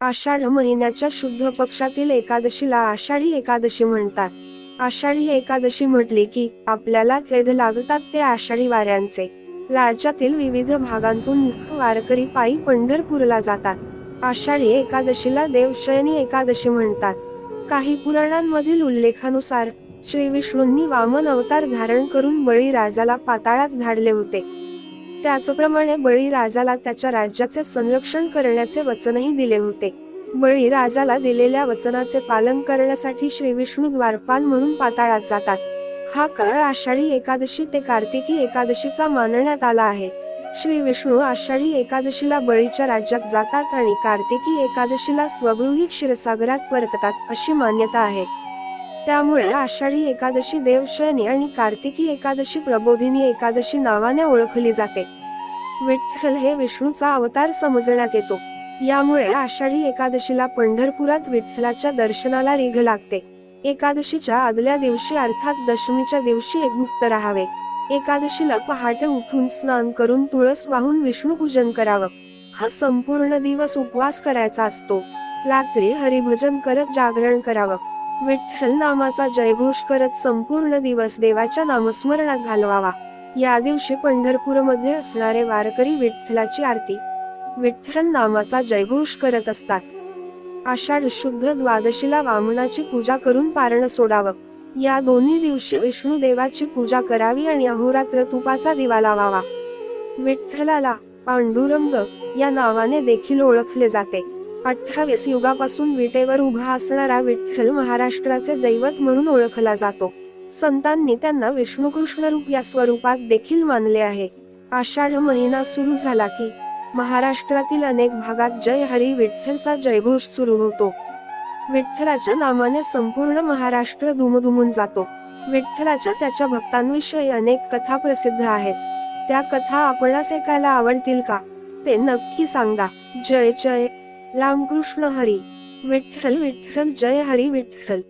आषाढ महिन्याच्या शुद्ध पक्षातील एकादशीला आषाढी एकादशी म्हणतात. आषाढी एकादशी म्हटली की आपल्याला कैद लागतात ते आषाढी वाऱ्यांचे. राज्यातील विविध भागांतून वारकरी पायी पंढरपूरला जातात. आषाढी एकादशीला देवशयनी एकादशी म्हणतात. काही पुराणांमधील उल्लेखानुसार श्री विष्णूंनी वामन अवतार धारण करून बळीराजाला पाताळात धाडले होते. त्याचप्रमाणे बळीराजाला त्याच्या राज्याचे संरक्षण करण्याचे वचनही दिले होते. बळीराजाला दिलेल्या वचनाचे पालन करण्यासाठी श्री विष्णू द्वारपाल म्हणून पाताळात जातात. हा काळ आषाढी एकादशी ते कार्तिकी एकादशीचा मानण्यात आला आहे. श्री विष्णू आषाढी एकादशीला बळीच्या राज्यात जातात आणि कार्तिकी एकादशीला स्वगृही क्षीरसागरात परततात अशी मान्यता आहे. त्यामुळे आषाढी एकादशी देवशयनी आणि कार्तिकी एकादशी प्रबोधिनी एकादशी नावाने ओळखली जाते. विठ्ठल हे विष्णूचा अवतार समजण्यात येतो. यामुळे आषाढी एकादशीला पंढरपुरात विठ्ठलाच्या दर्शनाला रिघ लागते. एकादशीच्या आदल्या दिवशी अर्थात दशमीच्या दिवशी एकमुक्त राहावे. एकादशीला पहाटे उठून स्नान करून तुळस वाहून विष्णू पूजन करावं. हा संपूर्ण दिवस उपवास करायचा असतो. रात्री हरिभजन करत जागरण करावं. विठ्ठल नामाचा जयघोष करत संपूर्ण दिवस देवाच्या नामस्मरणात घालवावा. या दिवशी पंढरपूरमध्ये असणारे वारकरी विठ्ठलाची आरती. विठ्ठल नामाचा जयघोष करत असतात. आषाढ शुद्ध द्वादशीला वामनाची पूजा करून पारण सोडावं. या दोन्ही दिवशी विष्णू देवाची पूजा करावी आणि अहोरात्र तुपाचा दिवा लावावा. विठ्ठलाला पांडुरंग या नावाने देखील ओळखले जाते. अठ्ठावीस युगापासून विटेवर उभा असणारा विठ्ठल महाराष्ट्राचे दैवत म्हणून ओळखला जातो. संतांनी त्यांना विष्णुकृष्ण रूप या स्वरूपात देखील मानले आहे. आषाढ महिना सुरू झाला की महाराष्ट्रातील अनेक भागात जय हरी विठ्ठलचा जयघोष सुरू होतो. विठ्ठलाच्या नामाने संपूर्ण महाराष्ट्र धुमधुमून जातो. विठ्ठलाच्या त्याच्या भक्तांविषयी अनेक कथा प्रसिद्ध आहेत. त्या कथा आपणास ऐकायला आवडतील का? ते नक्की सांगा. जय जय. रामकृष्ण हरी विठ्ठल विठ्ठल जय हरी विठ्ठल.